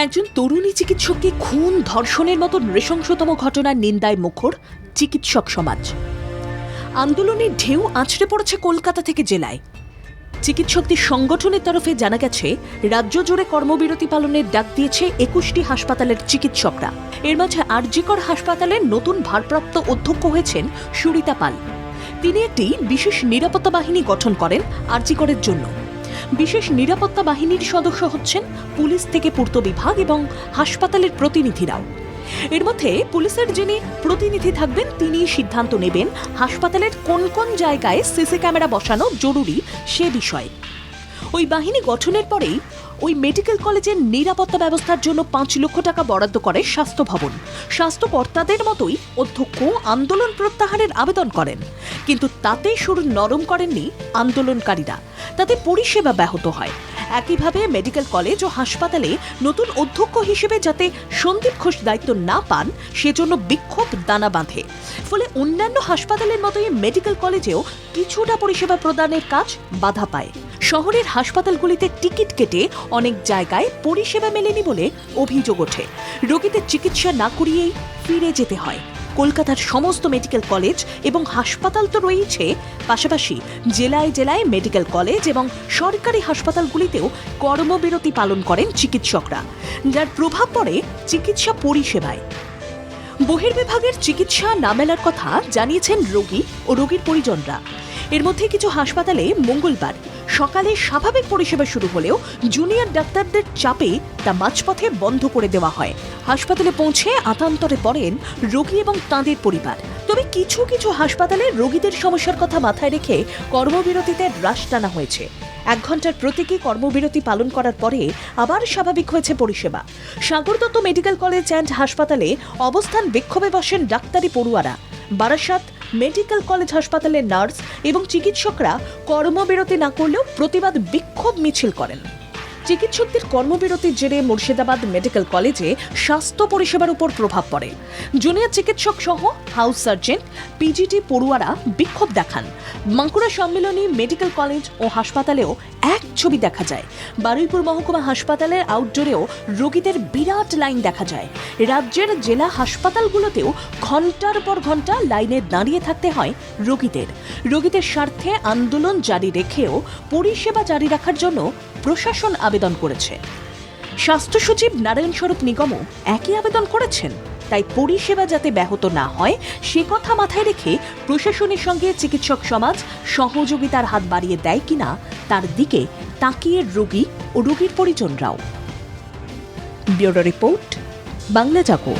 একজন তরুণী চিকিৎসককে খুন, ধর্ষণের মতো নৃশংসতম ঘটনার নিন্দায় মুখর চিকিৎসক সমাজ। আন্দোলনের ঢেউ আছড়ে পড়েছে কলকাতা থেকে জেলায়। চিকিৎসকদের সংগঠনের তরফে জানা গেছে, রাজ্য জুড়ে কর্মবিরতি পালনের ডাক দিয়েছে একুশটি হাসপাতালের চিকিৎসকরা। এর মাঝে আরজিকর হাসপাতালের নতুন ভারপ্রাপ্ত অধ্যক্ষ হয়েছেন সুরিতা পাল। তিনি একটি বিশেষ নিরাপত্তা বাহিনী গঠন করেন আরজিকরের জন্য। বিশেষ নিরাপত্তা বাহিনীর সদস্য হচ্ছেন পুলিশ থেকে পূর্ত বিভাগ এবং হাসপাতালের প্রতিনিধিরাও। এর মধ্যে পুলিশের যিনি প্রতিনিধি থাকবেন তিনি সিদ্ধান্ত নেবেন হাসপাতালের কোন কোন জায়গায় সিসি ক্যামেরা বসানো জরুরি সে বিষয়ে। ওই বাহিনী গঠনের পরেই ওই মেডিকেল কলেজের নিরাপত্তা ব্যবস্থার জন্য পাঁচ লক্ষ টাকা বরাদ্দ করে স্বাস্থ্য ভবন। স্বাস্থ্যকর্তাদের মতোই অধ্যক্ষ আন্দোলন প্রত্যাহারের আবেদন করেন। কিন্তু তাতে শুরু নরম করেননি আন্দোলনকারীরা। তাতে পরিষেবা ব্যাহত হয়। একইভাবে মেডিকেল কলেজ ও হাসপাতালে নতুন অধ্যক্ষ হিসেবে যাতে সন্দীপ ঘোষ দায়িত্ব না পান, সেজন্য বিক্ষোভ দানা বাঁধে। ফলে অন্যান্য হাসপাতালের মতোই মেডিকেল কলেজেও কিছুটা পরিষেবা প্রদানের কাজ বাধা পায়। শহরের হাসপাতালগুলিতে টিকিট কেটে অনেক জায়গায় পরিষেবা মেলেনি বলে অভিযোগ ওঠে। রোগীদের চিকিৎসা না করিয়েই ফিরে যেতে হয়। কলকাতার সমস্ত মেডিকেল কলেজ এবং হাসপাতাল তো রয়েছে পাশাপাশি জেলায় জেলায় মেডিকেল কলেজ এবং সরকারি হাসপাতালগুলিতেও কর্মবিরতি পালন করেন চিকিৎসকরা, যার প্রভাব পড়ে চিকিৎসা পরিষেবায়। বহির্বিভাগের চিকিৎসা না মেলার কথা জানিয়েছেন রোগী ও রোগীর পরিজনরা। এর মধ্যে কিছু হাসপাতালে মঙ্গলবার সকালে স্বাভাবিক পরিষেবা শুরু হলেও জুনিয়র ডাক্তারদের চাপে তা মাঝপথে বন্ধ করে দেওয়া হয়। হাসপাতালে পৌঁছে আতান্তরে পড়েন রোগী এবং তাঁদের পরিবার। তবে কিছু কিছু হাসপাতালে রোগীদের সমস্যার কথা মাথায় রেখে কর্মবিরতিতে হ্রাস টানা হয়েছে। এক ঘণ্টার প্রতীকী কর্মবিরতি পালন করার পরে আবার স্বাভাবিক হয়েছে পরিষেবা। Sagar Dutta medical college and হাসপাতালে অবস্থান বিক্ষোভে বসেন ডাক্তারি পড়ুয়ারা। বারাসাত মেডিকেল কলেজ হাসপাতালের নার্স এবং চিকিৎসকরা কর্মবিরতি না করলেও প্রতিবাদ বিক্ষোভ মিছিল করেন। চিকিৎসকদের কর্মবিরতির জেরে মুর্শিদাবাদ মেডিকেল কলেজে স্বাস্থ্য পরিষেবার উপর প্রভাব পড়ে। জুনিয়র চিকিৎসক সহ হাউস সার্জেন্ট, পিজিটি পড়ুয়ারা বিক্ষোভ দেখান। বাঁকুড়া সম্মেলনী, মেডিকেল কলেজ ও হাসপাতালেও এক ছবি দেখা যায়। বারুইপুর মহকুমা হাসপাতালের আউটডোরেও রোগীদের বিরাট লাইন দেখা যায়। রাজ্যের জেলা হাসপাতালগুলোতেও ঘণ্টার পর ঘণ্টা লাইনে দাঁড়িয়ে থাকতে হয় রোগীদের। রোগীদের স্বার্থে আন্দোলন জারি রেখেও পরিষেবা জারি রাখার জন্য প্রশাসন আবেদন করেছে। স্বাস্থ্য সচিব নারায়ণ স্বরূপ নিগমও একই আবেদন করেছেন। তাই পরিষেবা যাতে ব্যাহত না হয়, সে কথা মাথায় রেখে প্রশাসনের সঙ্গে চিকিৎসক সমাজ সহযোগিতার হাত বাড়িয়ে দেয় কিনা, তার দিকে তাকিয়ে রোগী ও রোগীর পরিজনরাও। Bureau report, Bangla Jago.